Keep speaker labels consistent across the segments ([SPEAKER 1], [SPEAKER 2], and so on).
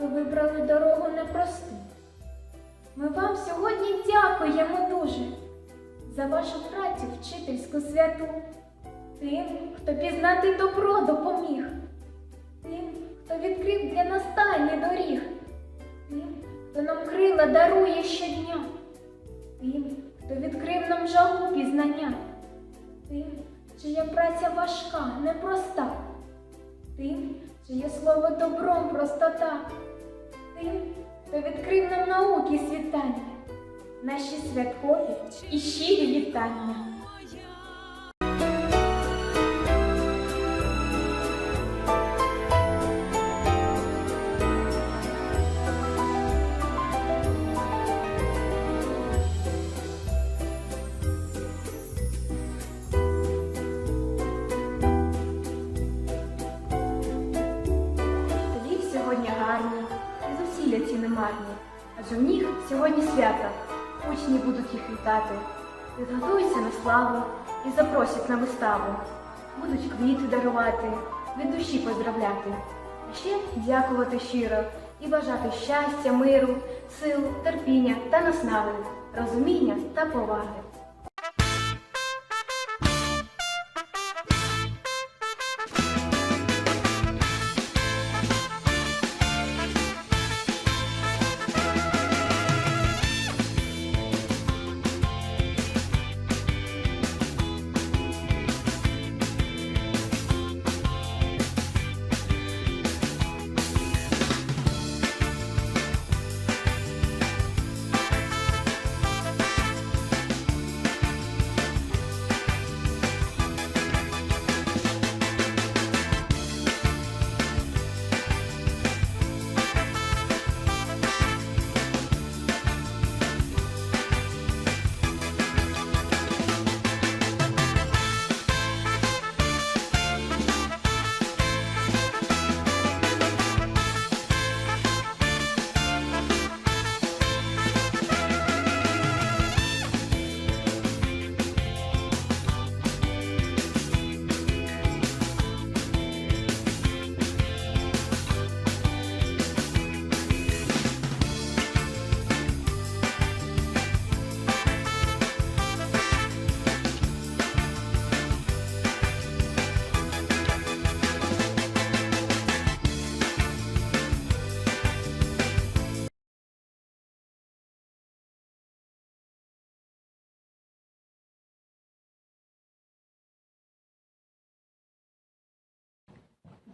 [SPEAKER 1] ви вибрали дорогу непросту. Ми вам сьогодні дякуємо дуже за вашу працю вчительську святу, тим, хто пізнати добро допоміг, тим, хто відкрив для нас тайни доріг, тим, хто нам крила дарує щодня, тим, хто відкрив нам жагу пізнання, тим, чия праця важка, непроста, тим, чиє слово добром простота, тим, хто відкрив нам науки світання, наші святкові і щирі вітання.
[SPEAKER 2] Адже в них сьогодні свято, учні будуть їх вітати. Підготуються на славу і запросять на виставу. Будуть квіти дарувати, від душі поздравляти. А ще дякувати щиро і бажати щастя, миру, сил, терпіння та наснаги, розуміння та поваги.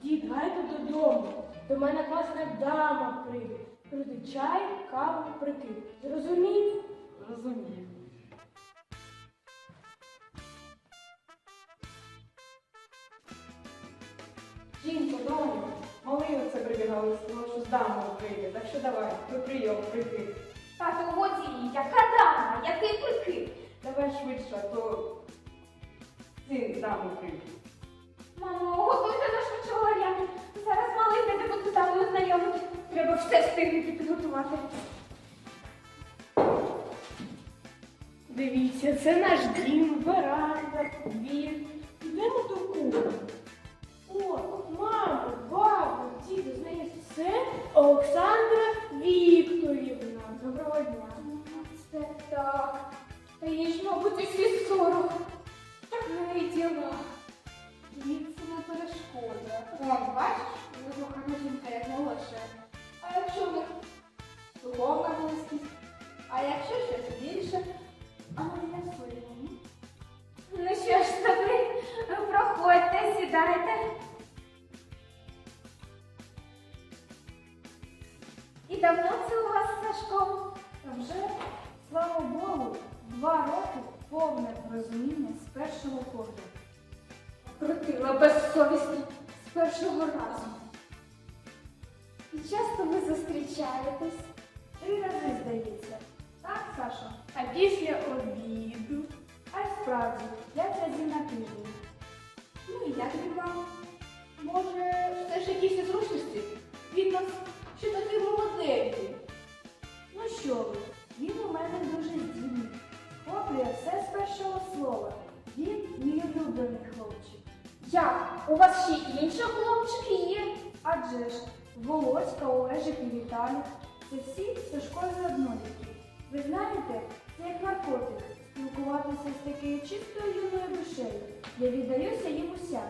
[SPEAKER 3] Дід, гайте додому. До мене класна дама прийде. Прийде чай, каву, прийти. Зрозумів?
[SPEAKER 4] Розумію. Жінко, доню, малий оце прибігали, сказав, що з дамою прийде, так що давай, при прийом, прикид.
[SPEAKER 1] Тату, годі, яка дама, який прикид.
[SPEAKER 4] Давай швидше, а то ці дами прийдуть.
[SPEAKER 1] Мамо, все встигнути підготувати.
[SPEAKER 3] Дивіться, це наш дім, веранда, двір. Йдемо до кухні. О, мамо, бабу, діду, знаєте, це Олександра Вікторівна. Доброго дня.
[SPEAKER 1] Це так. Та їй ж, мабуть, і свій сорок. Так не діла.
[SPEAKER 4] Це не перешкода.
[SPEAKER 1] Вон, бачиш, вибухана жінка як молодша. А якщо ми духовна близькість? А якщо щось більше? А ми не своєму. Ну що ж тоді, проходьте, сідайте. І давно це у вас, Сашко?
[SPEAKER 2] Вже, слава Богу, два роки повне розуміння з першого погляду.
[SPEAKER 1] Крутила безсовісно з першого разу. І часто ви зустрічаєтесь?
[SPEAKER 2] Три рази, здається. Так, Саша?
[SPEAKER 3] А після обіду.
[SPEAKER 2] А й справді, п'ять разів на тиждень.
[SPEAKER 3] Ну і як від вам? Може, все ж якісь незручності? Він нас ще такий молоденький.
[SPEAKER 2] Ну що ви, він у мене дуже здібний. Хоплює все з першого слова. Він мій улюблений хлопчик.
[SPEAKER 1] Як? У вас ще інші хлопчики є?
[SPEAKER 2] Адже ж, Володька Оська, Олежик і Віталік. Це всі Сашкові однолітки. Ви знаєте, це як наркотик. Спілкуватися з такою чистою юною душею. Я віддаюся їм уся.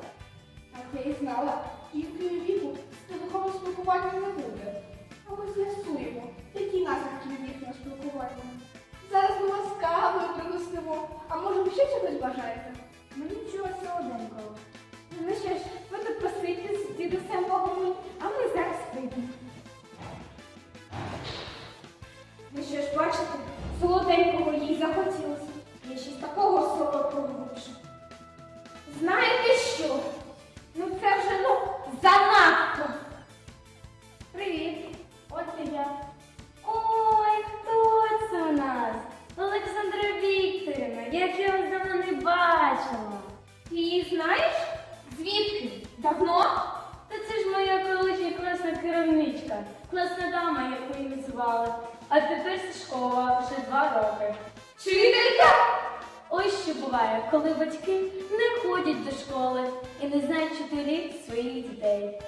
[SPEAKER 1] Так я і знала, тільки віку телефоном спілкування не буде. А ми з'ясуємо, які наслідки від їхнього спілкування. Зараз ми вас кавою пригостимо, а може ви ще чогось бажаєте?
[SPEAKER 2] Мені чогось солоденького.
[SPEAKER 3] Ну що ж, ви тут посидьте з дідусем поговоріть, а ми зараз прийдемо. Ви що ж бачите, солоденького їй захотілося. Я з такого солодкого лучше. Знаєте що? Ну це вже ну занадто. Дама, яку її звали. А тепер це школа вже два роки. Вчителька? Ось що буває, коли батьки не ходять до школи і не знають вчителів своїх дітей.